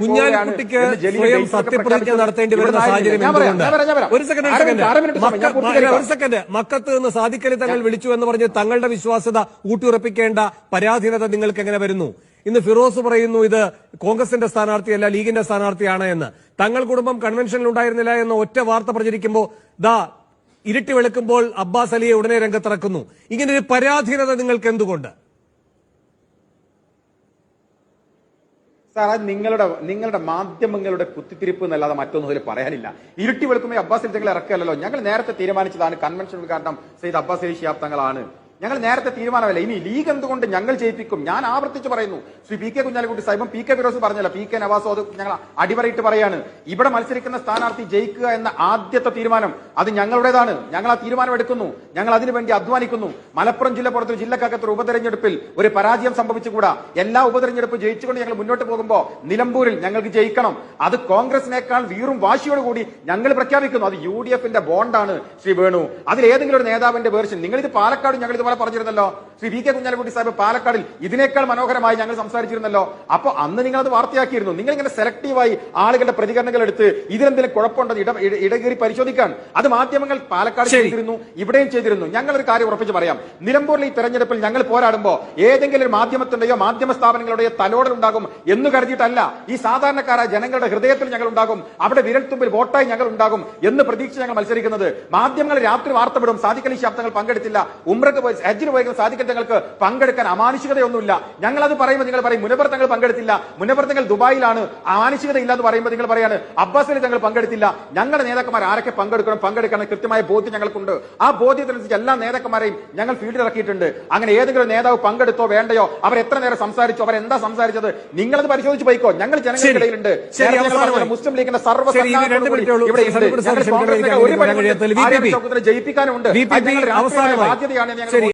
കുഞ്ഞാലിക്കുട്ടിക്ക് സ്വയം സത്യപ്രതിജ്ഞ നടത്തേണ്ടി വരുന്ന സാഹചര്യം ഒരു സെക്കൻഡ് ഒരു സെക്കൻഡ്. മക്കത്ത് നിന്ന് സാധിക്കലി തങ്ങൾ വിളിച്ചു എന്ന് പറഞ്ഞ് തങ്ങളുടെ വിശ്വാസ്യത ഊട്ടിയുറപ്പിക്കേണ്ട പരാധീനത നിങ്ങൾക്ക് എങ്ങനെ വരുന്നു? ഇന്ന് ഫിറോസ് പറയുന്നു ഇത് കോൺഗ്രസിന്റെ സ്ഥാനാർത്ഥിയല്ല ലീഗിന്റെ സ്ഥാനാർത്ഥിയാണ് എന്ന്. തങ്ങൾ കുടുംബം കൺവെൻഷനിൽ ഉണ്ടായിരുന്നില്ല എന്ന ഒറ്റ വാർത്ത പ്രചരിക്കുമ്പോൾ ദാ ഇരുട്ടി വെളുക്കുമ്പോൾ അബ്ബാസ് അലിയെ ഉടനെ രംഗത്തിറക്കുന്നു. ഇങ്ങനെ ഒരു പരാധീനത നിങ്ങൾക്ക് എന്തുകൊണ്ട്? സാർ അത് നിങ്ങളുടെ നിങ്ങളുടെ മാധ്യമങ്ങളുടെ കുത്തിത്തിരിപ്പ് എന്നല്ലാതെ മറ്റൊന്നും അതിൽ പറയാനില്ല. ഇരുട്ടി വെളുക്കുമ്പോൾ അബ്ബാസ് ഞങ്ങൾ ഇറക്കല്ലോ ഞങ്ങൾ നേരത്തെ തീരുമാനിച്ചതാണ് കൺവെൻഷൻ ഉദ്ഘാടനം സെയ്ദ് അബ്ബാസ് അലി ശിഹാബ് തങ്ങളാണ്. ഞങ്ങൾ നേരത്തെ തീരുമാനമല്ല. ഇനി ലീഗ് എന്തുകൊണ്ട് ഞങ്ങൾ ജയിപ്പിക്കും? ഞാൻ ആവർത്തിച്ച് പറയുന്നു. ശ്രീ പി കെ കുഞ്ഞാലിക്കുട്ടി സാഹിബും പി കെ ഫിറോസ് പറഞ്ഞല്ലോ പി കെ നവാസോ അത് ഞങ്ങൾ അടിവരയിട്ട് പറയാണ്. ഇവിടെ മത്സരിക്കുന്ന സ്ഥാനാർത്ഥി ജയിക്കുക എന്ന ആദ്യത്തെ തീരുമാനം അത് ഞങ്ങളുടേതാണ്. ഞങ്ങൾ ആ തീരുമാനം എടുക്കുന്നു. ഞങ്ങൾ അതിനുവേണ്ടി അധ്വാനിക്കുന്നു. മലപ്പുറം ജില്ല പുറത്തൊരു ജില്ലക്കകത്തൊരു ഉപതെരഞ്ഞെടുപ്പിൽ ഒരു പരാജയം സംഭവിച്ചുകൂടാ? എല്ലാ ഉപതെരഞ്ഞെടുപ്പ് ജയിച്ചുകൊണ്ട് ഞങ്ങൾ മുന്നോട്ട് പോകുമ്പോൾ നിലമ്പൂരിൽ ഞങ്ങൾക്ക് ജയിക്കണം. അത് കോൺഗ്രസിനേക്കാൾ വീറും വാശിയോടുകൂടി ഞങ്ങൾ പ്രഖ്യാപിക്കുന്നു. അത് യു ഡി എഫിന്റെ ബോണ്ടാണ് ശ്രീ വേണു. അതിൽ ഏതെങ്കിലും ഒരു നേതാവിന്റെ വേർഷൻ. നിങ്ങൾ ഇത് പാലക്കാട് ഞങ്ങൾ ഇതുപോലെ പറഞ്ഞിരുന്നല്ലോ. ശ്രീ വി കെ കുഞ്ഞാലിക്കുട്ടി സാഹിബ് പാലക്കാടിൽ ഇതിനേക്കാൾ മനോഹരമായി ഞങ്ങൾ സംസാരിച്ചിരുന്നല്ലോ. അപ്പൊ അന്ന് നിങ്ങൾ അത് വാർത്തയാക്കിയിരുന്നു. നിങ്ങൾ ഇങ്ങനെ സെലക്റ്റീവായി ആളുകളുടെ പ്രതികരണങ്ങൾ എടുത്ത് ഇതിലെന്തെങ്കിലും കുഴപ്പമുണ്ടെന്ന് ഇട ഇട- ഇടകേറി പരിശോധിക്കാൻ. അത് മാധ്യമങ്ങൾ പാലക്കാട് ചെയ്തിരുന്നു ഇവിടെയും ചെയ്തിരുന്നു. ഞങ്ങൾ ഒരു കാര്യം ഉറപ്പിച്ച് പറയാം. നിലമ്പൂരിൽ ഈ തെരഞ്ഞെടുപ്പിൽ ഞങ്ങൾ പോരാടുമ്പോൾ ഏതെങ്കിലും ഒരു മാധ്യമത്തിന്റെയോ മാധ്യമ സ്ഥാപനങ്ങളുടെയോ തലോടൽ ഉണ്ടാകും എന്ന് കരുതിയിട്ടല്ല. ഈ സാധാരണക്കാരായ ജനങ്ങളുടെ ഹൃദയത്തിൽ ഞങ്ങൾ ഉണ്ടാകും. അവിടെ വിരൽത്തുമ്പിൽ വോട്ടായി ഞങ്ങൾ ഉണ്ടാകും എന്ന് പ്രതീക്ഷിച്ച് ഞങ്ങൾ മത്സരിക്കുന്നത്. മാധ്യമങ്ങൾ രാത്രി വാർത്ത വിടും. സാധിക്കലി ശബ്ദങ്ങൾ പങ്കെടുത്തില്ല. ഉമ്രക്ക് പോയി ഹജ്ജിന് പോയി സാധിക്കൽ തങ്ങൾക്ക് പങ്കെടുക്കാൻ അമാനുഷികതയൊന്നുമില്ല. ഞങ്ങൾ അത് പറയുമ്പോൾ നിങ്ങൾ പറയും മുനബർ തങ്ങൾ പങ്കെടുത്തില്ല. മുനബർ തങ്ങൾ ദുബായിലാണ്. അമാനുഷികത ഇല്ല എന്ന് പറയുമ്പോൾ നിങ്ങൾ പറയാണ് അബ്ബാസ് അലി തങ്ങൾ പങ്കെടുത്തില്ല. ഞങ്ങളുടെ നേതാക്കന്മാർ ആരൊക്കെ പങ്കെടുക്കണം പങ്കെടുക്കണം കൃത്യമായ ബോധ്യം ഞങ്ങൾക്കുണ്ട്. ആ ബോധ്യത്തിനനുസരിച്ച് എല്ലാ നേതാക്കന്മാരെയും ഞങ്ങൾ ഫീൽഡിൽ ഇറക്കിയിട്ടുണ്ട്. അങ്ങനെ ഏതെങ്കിലും നേതാവ് പങ്കെടുത്തോ വേണ്ടയോ? അവർ എത്ര നേരം സംസാരിച്ചു? അവർ എന്താ സംസാരിച്ചത്? നിങ്ങളത് പരിശോധിച്ച് പോയിക്കോ. ഞങ്ങൾ. ജനങ്ങൾക്കിടയിലുണ്ട് മുസ്ലിം ലീഗിന്റെ സർവ. ഇവിടെ. ജയിപ്പിക്കാനുണ്ട്. ബാധ്യതയാണ് ഞങ്ങൾ